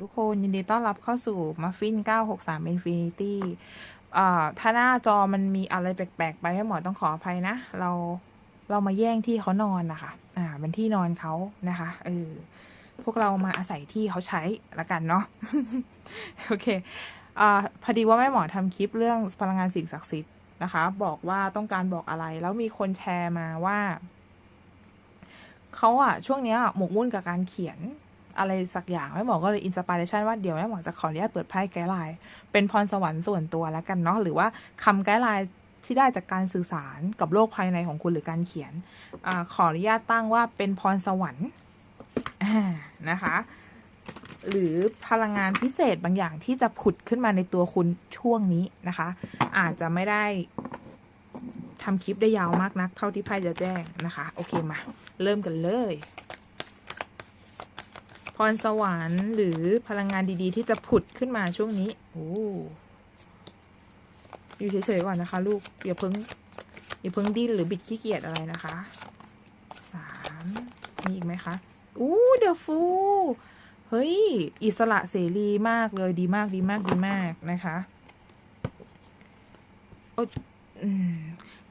ทุกคนยินดีต้อนรับเข้าสู่มัฟฟิน 963 Infinity เอ่อถ้าหน้าจอมันมีอะไรแปลกๆ ไปให้หมอต้องขออภัยนะ เราเรามาแย่งที่เขานอนนะคะ อ่าเป็นที่นอนเขานะคะเออพวกเรามาอาศัยที่เขาใช้ละกันเนาะโอเคอ่าพอดีว่าแม่หมอทำคลิปเรื่องพลังงานสิ่งศักดิ์สิทธิ์นะคะ บอกว่าต้องการบอกอะไร แล้วมีคนแชร์มาว่าเขาอะช่วงเนี้ยหมกมุ่นกับการเขียน อะไรสักอย่างแม่หมอก็เลยอินสปิเรชันว่าเดี๋ยวแม่หมอจะขออนุญาตเปิดไพ่ไกด์ไลน์เป็นพรสวรรค์ส่วนตัวแล้วกันเนาะหรือว่าคำไกด์ไลน์ที่ได้จากการสื่อสารกับโลกภายในของคุณหรือการเขียนอขออนุญาตตั้งว่าเป็นพรสวรรค์นะคะ หรือพลังงานพิเศษบางอย่างที่จะผุดขึ้นมาในตัวคุณช่วงนี้นะคะ อาจจะไม่ได้ทำคลิปได้ยาวมากนัก เท่าที่ไพ่จะแจ้งนะคะ โอเคมา เริ่มกันเลย รสวรรค์หรือพลังงานดีๆ ที่จะผุดขึ้นมาช่วงนี้โอ้อยู่เฉยๆก่อนนะคะ ลูกอย่าเพิ่งอย่าเพิ่งดิ้นหรือบิดขี้เกียจอะไรนะคะสามมีอีกไหมคะอู้เดอะฟูเฮ้ย อิสระเสรีมากเลยดีมากดีมากดีมากนะคะโอ้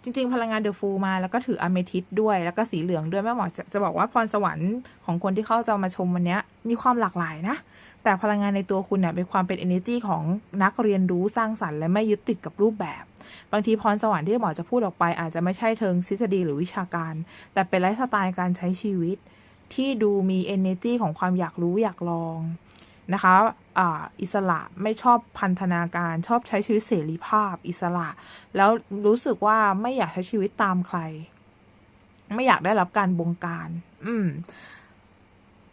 จริง ๆ พลังงานเดอะฟูมาแล้วก็ถืออเมทิสด้วย แล้วก็สีเหลืองด้วยแม่หมอจะจะบอกว่าพรสวรรค์ของคนที่เข้าจะมาชมวันนี้มีความหลากหลายนะ แต่พลังงานในตัวคุณเนี่ยเป็นความเป็น energy ของนักเรียนรู้สร้างสรรค์และไม่ยึดติดกับรูปแบบ บางทีพรสวรรค์ที่หมอจะพูดออกไป อาจจะไม่ใช่เทิงทฤษฎีหรือวิชาการ แต่เป็นไลฟ์สไตล์การใช้ชีวิต ที่ดูมี energy ของความอยากรู้อยากลอง นะคะอิสระไม่ชอบพันธนาการชอบใช้ชีวิตเสรีภาพอิสระ แล้วรู้สึกว่าไม่อยากใช้ชีวิตตามใคร ไม่อยากได้รับการบงการ อืม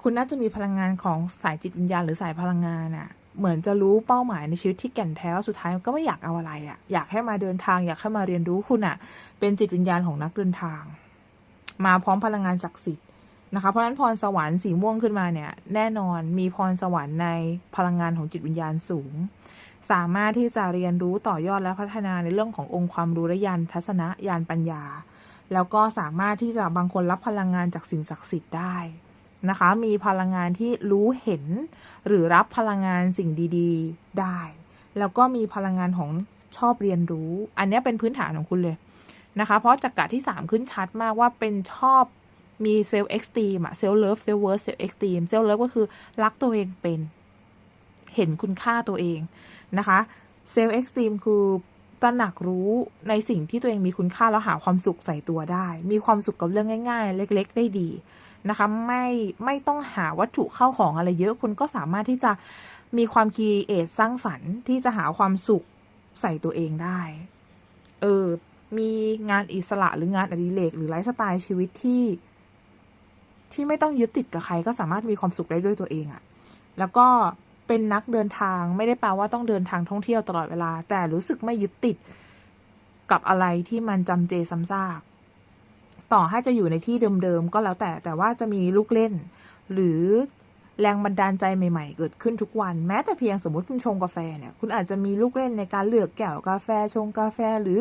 คุณน่าจะมีพลังงานของสายจิตวิญญาณหรือสายพลังงานอะ่ะ เหมือนจะรู้เป้าหมายในชีวิตที่แก่นแท้ว่าสุดท้ายก็ไม่อยากเอาอะไรอะ่ะ อยากให้มาเดินทาง อยากให้มาเรียนรู้คุณอะ่ะ เป็นจิตวิญญาณของนักเดินทาง มาพร้อมพลังงานศักดิ์สิทธิ์ นะคะ เพราะฉะนั้นพรสวรรค์สีม่วงขึ้นมาเนี่ย แน่นอนมีพรสวรรค์ในพลังงานของจิตวิญญาณสูง สามารถที่จะเรียนรู้ต่อยอดและพัฒนาในเรื่องขององค์ความรู้และยานทัศนะยานปัญญา แล้วก็สามารถที่จะบางคนรับพลังงานจากสิ่งศักดิ์สิทธิ์ได้นะคะ มีพลังงานที่รู้เห็น หรือรับพลังงานสิ่งดีๆได้ แล้วก็มีพลังงานของชอบเรียนรู้ อันนี้เป็นพื้นฐานของคุณเลยนะคะ เพราะจักระที่ 3 ขึ้นชัดมากว่าเป็นชอบ มีเซลล์เอ็กซ์ตรีมอะเซลล์เลิฟเซลล์เวิร์สเซลล์เอ็กซ์ตรีมเซลล์เลิฟก็คือรักตัวเองเป็น เห็นคุณค่าตัวเองนะคะเซลล์เอ็กซ์ตรีมคือตระหนักรู้ในสิ่งที่ตัวเองมีคุณค่าแล้วหาความสุขใส่ตัวได้ มีความสุขกับเรื่องง่าย ๆ เล็ก ๆ ได้ดีนะคะไม่ไม่ต้องหาวัตถุเข้าของอะไรเยอะคุณก็สามารถที่จะมีความคีเอทสร้างสรรค์ที่จะหาความสุขใส่ตัวเองได้ เออ มีงานอิสระหรืองานอดิเรกหรือไลฟ์สไตล์ชีวิตที่ ที่ไม่ต้องยึดติดกับใครก็สามารถมีความสุขได้ด้วยตัวเองอะแล้วก็เป็นนักเดินทางไม่ได้แปลว่าต้องเดินทางท่องเที่ยวตลอดเวลา แต่รู้สึกไม่ยึดติดกับอะไรที่มันจำเจซ้ำซาก ต่อให้จะอยู่ในที่เดิมๆก็แล้วแต่แต่ว่าจะมีลูกเล่น หรือ แรงบันดาลใจใหม่ๆ เกิดขึ้นทุกวัน แม้แต่เพียงสมมติคุณชงกาแฟเนี่ย คุณอาจจะมีลูกเล่นในการเลือกแก้วกาแฟชงกาแฟหรือ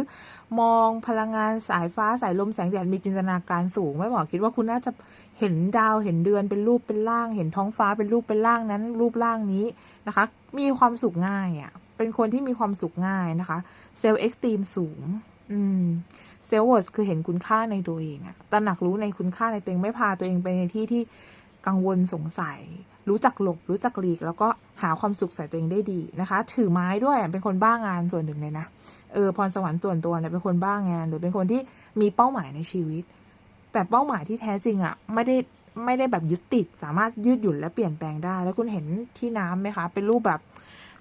มองพลังงานสายฟ้าสายลมแสงแดดมีจินตนาการสูง ไม่บอกคิดว่าคุณน่าจะเห็นดาวเห็นเดือนเป็นรูปเป็นร่าง เห็นท้องฟ้าเป็นรูปเป็นร่างนั้น รูปร่างนี้นะคะ มีความสุขง่ายอะ่ะ เป็นคนที่มีความสุขง่ายนะคะเซลล์เอ็กซ์ตรีมสูง อืมเซลล์เวิร์สคือเห็นคุณค่าในตัวเองอะตระหนักรู้ในคุณค่าในตัวเองไม่พาตัวเองไปในที่ที่ กังวลสงสัย รู้จักหลบ รู้จักหลีก แล้วก็หาความสุขใส่ตัวเองได้ดีนะคะ ถือไม้ด้วยเป็นคนบ้างานส่วนหนึ่งเลยนะเออพรสวรรค์ส่วนตัวเนี่ยเป็นคนบ้างาน หรือเป็นคนที่มีเป้าหมายในชีวิต แต่เป้าหมายที่แท้จริงอะไม่ได้ไม่ได้แบบยึดติด สามารถยืดหยุ่นและเปลี่ยนแปลงได้ แล้วคุณเห็นที่น้ำไหมคะ เป็นรูปแบบ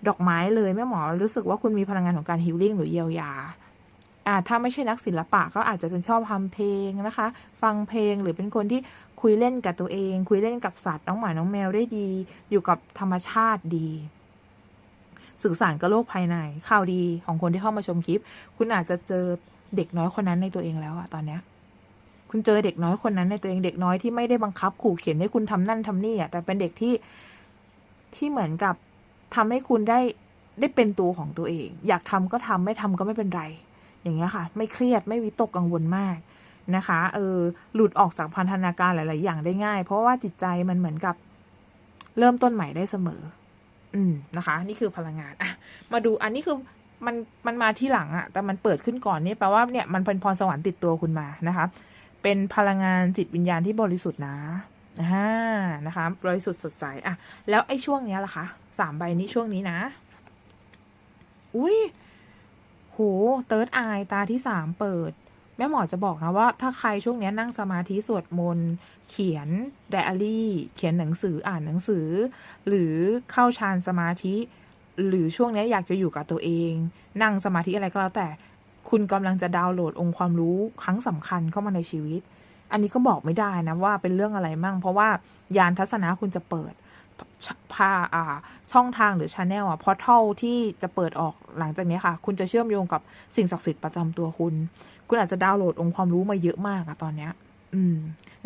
ดอกไม้เลยแม่หมอรู้สึกว่าคุณมีพลังงานของการฮิลลิ่งหรือเยียวยา อ่าถ้าไม่ใช่นักศิลปะก็อาจจะเป็นชอบทำเพลงนะคะ ฟังเพลงหรือเป็นคนที่คุยเล่นกับตัวเอง คุยเล่นกับสัตว์น้องหมาน้องแมวได้ดี อยู่กับธรรมชาติดี สื่อสารกับโลกภายในข่าวดีของคนที่เข้ามาชมคลิป คุณอาจจะเจอเด็กน้อยคนนั้นในตัวเองแล้วอะตอนเนี้ยคุณเจอเด็กน้อยคนนั้นในตัวเองเด็กน้อยที่ไม่ได้บังคับขู่เขียนให้คุณทำนั่นทำนี่อะแต่เป็นเด็กที่ที่เหมือนกับทำให้คุณได้ได้เป็นตัวของตัวเอง อยากทำก็ทำไม่ทำก็ไม่เป็นไร อย่างเงี้ยค่ะ ไม่เครียดไม่วิตกกังวลมากนะคะเออหลุดออกจากพันธนาการหลาย ๆ อย่างได้ง่าย เพราะว่าจิตใจมันเหมือนกับเริ่มต้นใหม่ได้เสมอ อืมนะคะ นี่คือพลังงานอะมาดูอันนี้คือมันมันมาที่หลังอะแต่มันเปิดขึ้นก่อนนี่แปลว่าเนี่ยมันเป็นพรสวรรค์ติดตัวคุณมานะคะ เป็นพลังงานจิตวิญญาณที่บริสุทธิ์นะอ่านะคะบริสุทธิ์สดใสอะแล้วไอ้ช่วงเนี้ยล่ะคะสามใบนี้ช่วงนี้นะ อุ้ย โหเติร์ดไอตาที่สามเปิด แม่หมอจะบอกนะว่า ถ้าใครช่วงนี้นั่งสมาธิสวดมนต์เขียนไดอารี่ เขียนหนังสืออ่านหนังสือ หรือเข้าฌานสมาธิ หรือช่วงนี้อยากจะอยู่กับตัวเอง นั่งสมาธิอะไรก็แล้วแต่ คุณกำลังจะดาวน์โหลดองค์ความรู้ครั้งสำคัญเข้ามาในชีวิต อันนี้ก็บอกไม่ได้นะว่าเป็นเรื่องอะไรมั่ง เพราะว่ายานทัศนะคุณจะเปิด พาอ่าช่องทางหรือชาแนลอะพอเท่าที่จะเปิดออกหลังจากนี้ค่ะ คุณจะเชื่อมโยงกับสิ่งศักดิ์สิทธิ์ประจำตัวคุณ คุณอาจจะดาวน์โหลดองค์ความรู้มาเยอะมากอะตอนเนี้ย อืม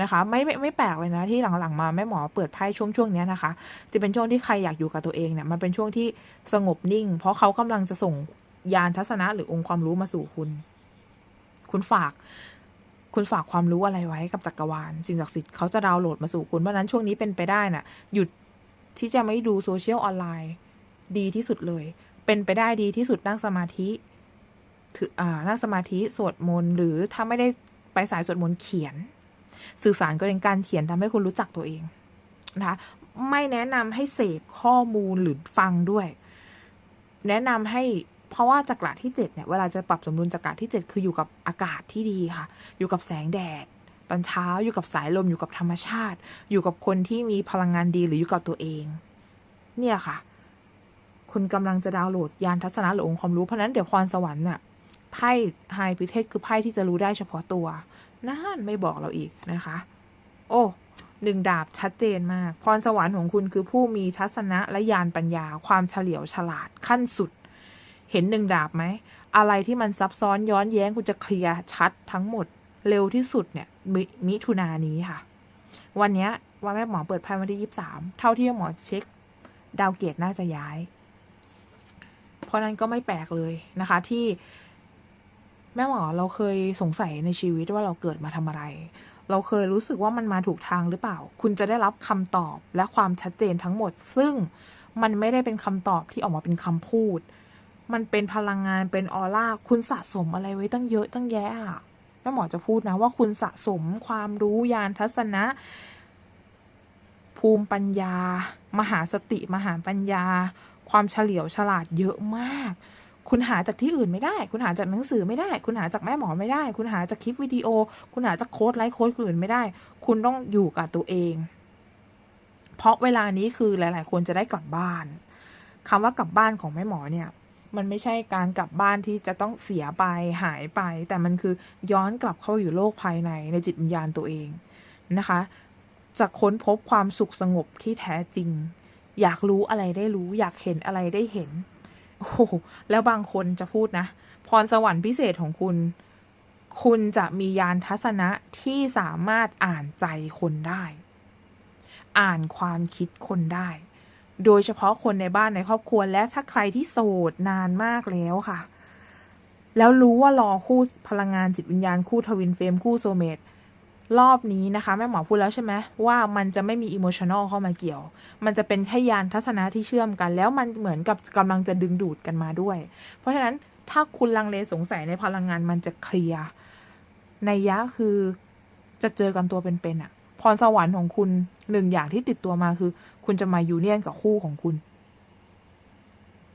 นะคะไม่ไม่ไม่แปลกเลยนะที่หลังๆมาแม่หมอเปิดไพ่ช่วงช่วงนี้นะคะจะเป็นช่วงที่ใครอยากอยู่กับตัวเองเนี่ยมันเป็นช่วงที่สงบนิ่ง เพราะเขากำลังจะส่งยานทัศนะหรือองค์ความรู้มาสู่คุณ คุณฝากคุณฝากความรู้อะไรไว้กับจักรวาลสิ่งศักดิ์สิทธิ์เขาจะดาวน์โหลดมาสู่คุณเพราะฉะนั้นช่วงนี้เป็นไปได้น่ะหยุด ที่จะไม่ดูโซเชียลออนไลน์ ดีที่สุดเลย เป็นไปได้ดีที่สุดนั่งสมาธิถืออ่านั่งสมาธิสวดมนต์หรือถ้าไม่ได้ไปสายสวดมนต์เขียน สื่อสารก็เป็นการเขียนทำให้คุณรู้จักตัวเองนะคะไม่แนะนำให้เสพข้อมูลหรือฟังด้วย แนะนำให้เพราะว่าจักระที่เจ็ดเนี่ย เวลาจะปรับสมดุลจักระที่เจ็ดคืออยู่กับอากาศที่ดีค่ะ อยู่กับแสงแดด ตอนเช้าอยู่กับสายลมอยู่กับธรรมชาติ อยู่กับคนที่มีพลังงานดีหรืออยู่กับตัวเอง เนี่ยค่ะ คุณกำลังจะดาวน์โหลดยานทัศนะหรือองค์ความรู้เพราะนั้นเดี๋ยวพรสวรรค์น่ะไพ่ไฮพิเทคคือไพ่ที่จะรู้ได้เฉพาะตัวนั่นไม่บอกเราอีกนะคะ โอ้หนึ่งดาบชัดเจนมาก พรสวรรค์ของคุณคือผู้มีทัศนะและญาณปัญญา ความเฉลียวฉลาดขั้นสุด เห็นหนึ่งดาบไหม อะไรที่มันซับซ้อนย้อนแย้งคุณจะเคลียร์ชัดทั้งหมด เร็วที่สุดเนี่ยมมิถุนานี้ค่ะ วันนี้วันแม่หมอเปิดไพ่วันที่ยี่สามเท่าที่หมอเช็ค ดาวเกตน่าจะย้าย เพราะนั้นก็ไม่แปลกเลยนะคะ ที่แม่หมอเราเคยสงสัยในชีวิตว่าเราเกิดมาทำอะไร เราเคยรู้สึกว่ามันมาถูกทางหรือเปล่า คุณจะได้รับคำตอบและความชัดเจนทั้งหมด ซึ่งมันไม่ได้เป็นคำตอบที่ออกมาเป็นคำพูด มันเป็นพลังงานเป็นออร่า คุณสะสมอะไรไว้ตั้งเยอะตั้งแยะอะ หมอจะพูดนะว่าคุณสะสมความรู้ยานทัศนะ ภูมิปัญญา มหาสติ มหาปัญญา ความเฉลียวฉลาดเยอะมาก คุณหาจากที่อื่นไม่ได้ คุณหาจากหนังสือไม่ได้ คุณหาจากแม่หมอไม่ได้ คุณหาจากคลิปวิดีโอ คุณหาจากโค้ดไลฟ์โค้ดคนอื่นไม่ได้ คุณต้องอยู่กับตัวเอง เพราะเวลานี้คือหลาย ๆ คนจะได้กลับบ้านคำว่ากลับบ้านของแม่หมอเนี่ย มันไม่ใช่การกลับบ้านที่จะต้องเสียไปหายไป แต่มันคือย้อนกลับเข้าอยู่โลกภายในในจิตวิญญาณตัวเองนะคะจะค้นพบความสุขสงบที่แท้จริง อยากรู้อะไรได้รู้ อยากเห็นอะไรได้เห็นโอ้แล้วบางคนจะพูดนะ พรสวรรค์พิเศษของคุณ คุณจะมียานทัศนะที่สามารถอ่านใจคนได้ อ่านความคิดคนได้ โดยเฉพาะคนในบ้านในครอบครัวและถ้าใครที่โสดนานมากแล้วค่ะ แล้วรู้ว่ารอคู่พลังงานจิตวิญญาณคู่ทวินเฟรมคู่โซเมตรอบนี้นะคะแม่หมอพูดแล้วใช่ไหมว่ามันจะไม่มีอิโมชันอลเข้ามาเกี่ยว มันจะเป็นแค่ยานทัศนะที่เชื่อมกัน แล้วมันเหมือนกับกำลังจะดึงดูดกันมาด้วย เพราะฉะนั้นถ้าคุณลังเลสงสัยในพลังงานมันจะเคลียร์ในยะคือจะเจอกันตัวเป็นๆอะพรสวรรค์ของคุณหนึ่งอย่างที่ติดตัวมาคือ คุณจะมายูเนียนกับคู่ของคุณ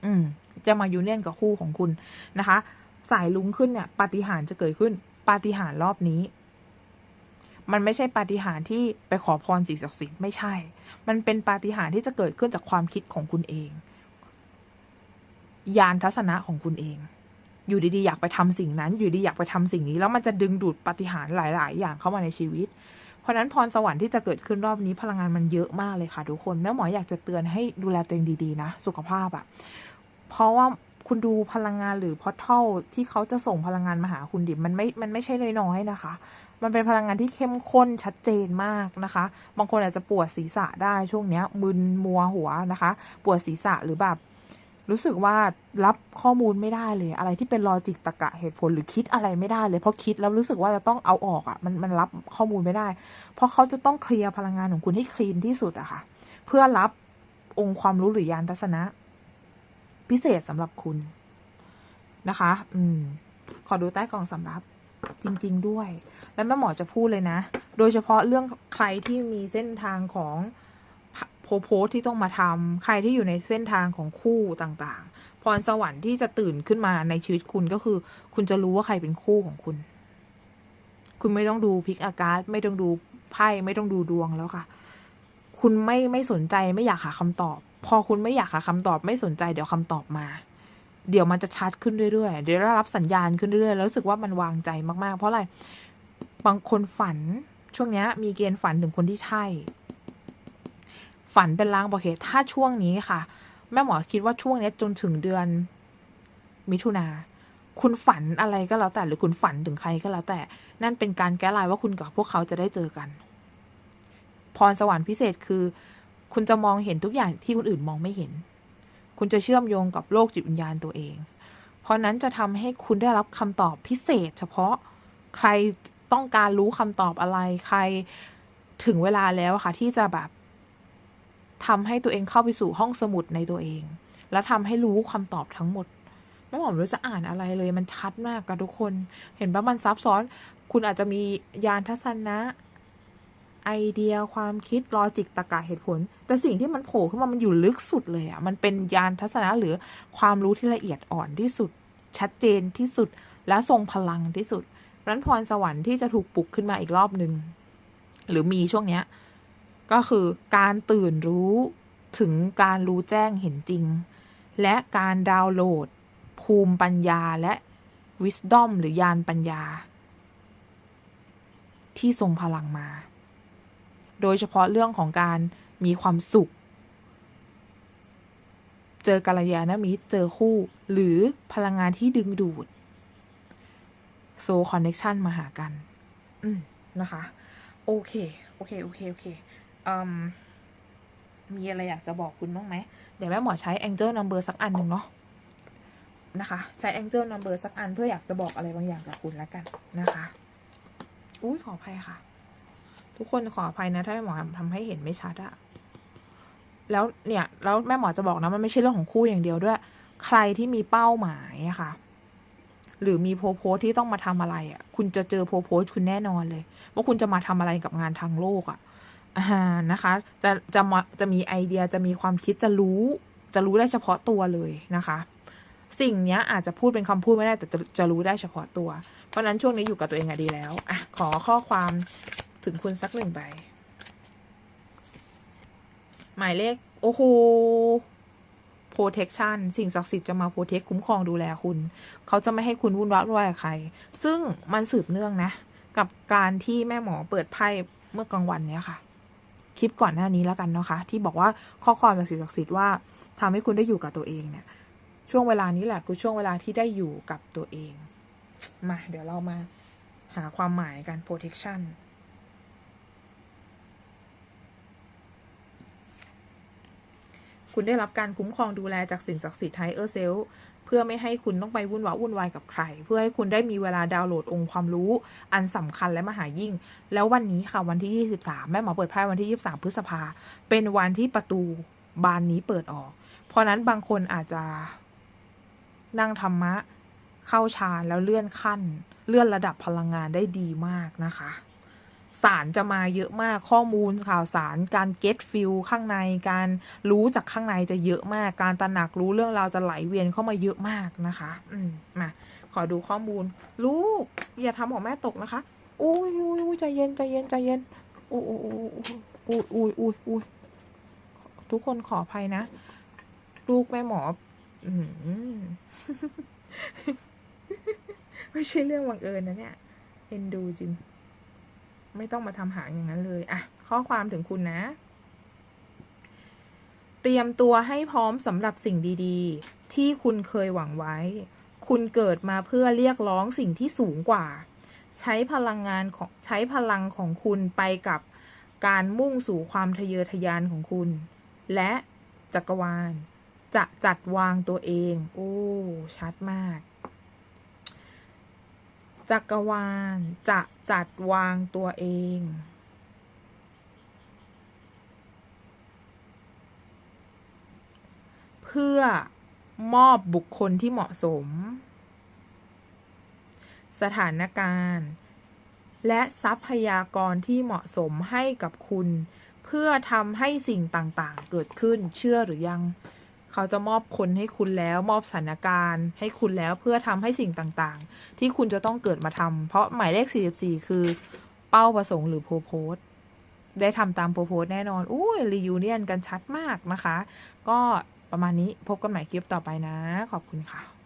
อืม จะมายูเนียนกับคู่ของคุณนะคะ สายลุงขึ้นเนี่ยปาฏิหาริย์จะเกิดขึ้นปาฏิหาริย์รอบนี้ มันไม่ใช่ปาฏิหาริย์ที่ไปขอพรสิ่งศักดิ์สิทธิ์ไม่ใช่ มันเป็นปาฏิหาริย์ที่จะเกิดขึ้นจากความคิดของคุณเอง ยานทัศนะของคุณเอง อยู่ดีๆอยากไปทำสิ่งนั้น อยู่ดีอยากไปทำสิ่งนี้ แล้วมันจะดึงดูดปาฏิหาริย์หลาย ๆ อย่างเข้ามาในชีวิต เพราะนั้นพรสวรรค์ที่จะเกิดขึ้นรอบนี้พลังงานมันเยอะมากเลยค่ะทุกคนแม่หมออยากจะเตือนให้ดูแลตัวเองดีๆนะ สุขภาพอะเพราะว่าคุณดูพลังงานหรือพอเท่าที่เขาจะส่งพลังงานมาหาคุณดิมันไม่ มันไม่ใช่น้อยๆนะคะ มันเป็นพลังงานที่เข้มข้นชัดเจนมากนะคะ บางคนอาจจะปวดศีรษะได้ช่วงเนี้ยมึนมัวหัวนะคะ ปวดศีรษะหรือแบบ รู้สึกว่ารับข้อมูลไม่ได้เลย อะไรที่เป็นลอจิกตรรกะเหตุผลหรือคิดอะไรไม่ได้เลยเพราะคิดแล้วรู้สึกว่าจะต้องเอาออกอะ่ะมันมันรับข้อมูลไม่ได้ เพราะเขาจะต้องเคลียร์พลังงานของคุณให้คลีนที่สุดอะค่ะ เพื่อรับองค์ความรู้หรือยานทัศนะ พิเศษสำหรับคุณนะคะ อืม ขอดูใต้กล่องสำรับจริง ๆ ด้วย และแม่หมอจะพูดเลยนะ โดยเฉพาะเรื่องใครที่มีเส้นทางของ โพสที่ต้องมาทำใครที่อยู่ในเส้นทางของคู่ต่างๆ พรสวรรค์ที่จะตื่นขึ้นมาในชีวิตคุณก็คือ คุณจะรู้ว่าใครเป็นคู่ของคุณ คุณไม่ต้องดูพิกอากาศ ไม่ต้องดูไพ่ไม่ต้องดูดวงแล้วค่ะ คุณไม่ไม่สนใจไม่อยากหาคำตอบ พอคุณไม่อยากหาคำตอบ ไม่สนใจเดี๋ยวคำตอบมาเดี๋ยวมันจะชัดขึ้นเรื่อยๆ เดี๋ยวได้รับสัญญาณขึ้นเรื่อยๆ แล้วรู้สึกว่ามันวางใจมากๆ เพราะอะไร บางคนฝันช่วงนี้มีเกณฑ์ฝันถึงคนที่ใช่ ฝันเป็นลางบอกเหตุถ้าช่วงนี้ค่ะ แม่หมอคิดว่าช่วงนี้จนถึงเดือน มิถุนาคุณฝันอะไรก็แล้วแต่ หรือคุณฝันถึงใครก็แล้วแต่ นั่นเป็นการแก้ลายว่าคุณกับพวกเขาจะได้เจอกัน พรสวรรค์พิเศษคือ คุณจะมองเห็นทุกอย่างที่คนอื่นมองไม่เห็น คุณจะเชื่อมโยงกับโลกจิตวิญญาณตัวเอง เพราะนั้นจะทำให้คุณได้รับคำตอบพิเศษ เฉพาะใครต้องการรู้คำตอบอะไรใครถึงเวลาแล้วค่ะที่จะแบบ ทำให้ตัวเองเข้าไปสู่ห้องสมุดในตัวเอง แล้วทำให้รู้คำตอบทั้งหมดไม่หมอรู้จะอ่านอะไรเลย มันชัดมากกับทุกคน เห็นปะมันซับซ้อน คุณอาจจะมียานทัศนะไอเดียความคิดลอจิกตรรกะเหตุผล แต่สิ่งที่มันโผล่ขึ้นมามันอยู่ลึกสุดเลยอะ่ะ มันเป็นยานทัศนะหรือความรู้ที่ละเอียดอ่อนที่สุด ชัดเจนที่สุดและทรงพลังที่สุดรันพรสวรรค์ที่จะถูกปลุกขึ้นมาอีกรอบหนึ่งหรือมีช่วงเนี้ย ก็คือการตื่นรู้ถึงการรู้แจ้งเห็นจริง และการดาวน์โหลด ภูมิปัญญาและ wisdom หรือยานปัญญา ที่ทรงพลังมา โดยเฉพาะเรื่องของการมีความสุข เจอกัลยาณมิตรเจอคู่ หรือพลังงานที่ดึงดูดโซคอนเน็ชันมาหากัน อืม นะคะ โอเค โอเค โอเค โอเค มมีอะไรอยากจะบอกคุณบ้างไหม เดี๋ยวแม่หมอใช้ Angel Number สักอันหนึ่งเนาะนะคะ ใช้ Angel Number สักอันเพื่ออยากจะบอกอะไรบางอย่างกับคุณแล้วกันนะคะ อุ้ยขออภัยค่ะ ทุกคนขออภัยนะ ถ้าแม่หมอทำให้เห็นไม่ชัดอะแล้วเนี่ยแล้วแม่หมอจะบอกนะมันไม่ใช่เรื่องของคู่อย่างเดียวด้วย ใครที่มีเป้าหมายอะค่ะ หรือมีโพโพสที่ต้องมาทำอะไรอะคุณจะเจอโพโพสคุณแน่นอนเลย ว่าคุณจะมาทำอะไรกับงานทางโลกอะ อ่านะคะ จะจะมจะมีไอเดียจะมีความคิดจะรู้ จะรู้ได้เฉพาะตัวเลยนะคะ สิ่งนี้อาจจะพูดเป็นคำพูดไม่ได้แต่จะรู้ได้เฉพาะตัว เพราะนั้นช่วงนี้อยู่กับตัวเองอะดีแล้วอะขอข้อความถึงคุณสักหนึ่งใบหมายเลข โอ้โห protection สิ่งศักดิ์สิทธิ์จะมา protect คุ้มครองดูแลคุณ เขาจะไม่ให้คุณวุ่นวายวุ่นวายกับใคร ซึ่งมันสืบเนื่องนะ กับการที่แม่หมอเปิดไพ่เมื่อกลางวันเนี้ยค่ะ คลิปก่อนหน้านี้แล้วกันนะคะ ที่บอกว่าข้อความจากสิ่งศักดิ์สิทธิ์ว่าทำให้คุณได้อยู่กับตัวเองเนี่ย ช่วงเวลานี้แหละคือช่วงเวลาที่ได้อยู่กับตัวเอง มาเดี๋ยวเรามาหาความหมายกัน protection คุณได้รับการคุ้มครองดูแลจากสิ่งศักดิ์สิทธิ์ไฮเออร์เซล พื่อไม่ให้คุณต้องไปวุ่นวายวุ่นวายกับใคร เพื่อให้คุณได้มีเวลาดาวน์โหลดองค์ความรู้ อันสำคัญและมหายิ่ง แล้ววันนี้ค่ะวันที่ 23 แม่หมอเปิดไพ่วันที่ 23 พฤษภา เป็นวันที่ประตูบานนี้เปิดออก เพราะนั้นบางคนอาจจะนั่งธรรมะ เข้าฌานแล้วเลื่อนขั้น เลื่อนระดับพลังงานได้ดีมากนะคะ สารจะมาเยอะมากข้อมูลข่าวสารการ get feel ข้างในการรู้จากข้างในจะเยอะมาก การตระหนักรู้เรื่องราวจะไหลเวียนเข้ามาเยอะมากนะคะ อืมมาขอดูข้อมูล ลูก อย่าทำของแม่ตกนะคะอุ้ยอุ้ยอุ้ยใจเย็นใจเย็นใจเย็นอุ้ยอุ้ยอุ้ยอุ้ยอุ้ยอุ้ยทุกคนขออภัยนะ ลูกแม่หมออืมไม่ใช่เรื่องบังเอิญนะเนี่ยเอ็นดูจริง ไม่ต้องมาทำหางอย่างนั้นเลยอะข้อความถึงคุณนะ เตรียมตัวให้พร้อมสำหรับสิ่งดีๆ ที่คุณเคยหวังไว้ คุณเกิดมาเพื่อเรียกร้องสิ่งที่สูงกว่า ใช้พลังงานของใช้พลังของคุณไปกับการมุ่งสู่ความทะเยอทะยานของคุณ และจักรวาล จะจัดวางตัวเอง โอ้ ชัดมาก จักรวาลจะจัดวางตัวเองอพื่อมอบบุคคลที่เหมาะสม สถานการณ์ และทรัพยากรที่เหมาะสมให้กับคุณ เพื่อทำให้สิ่งต่าง ๆ เกิดขึ้นเชื่อหรือยัง เขาจะมอบคนให้คุณแล้วมอบสถานการณ์ ให้คุณแล้วเพื่อทำให้สิ่งต่างๆ ที่คุณจะต้องเกิดมาทำเพราะหมายเลข 44 คือ เป้าประสงค์หรือโพโพสได้ทำตามโพโพสแน่นอนอุ้ยรียูเนียนกันชัดมากนะคะ ก็ประมาณนี้พบกันใหม่คลิปต่อไปนะ ขอบคุณค่ะ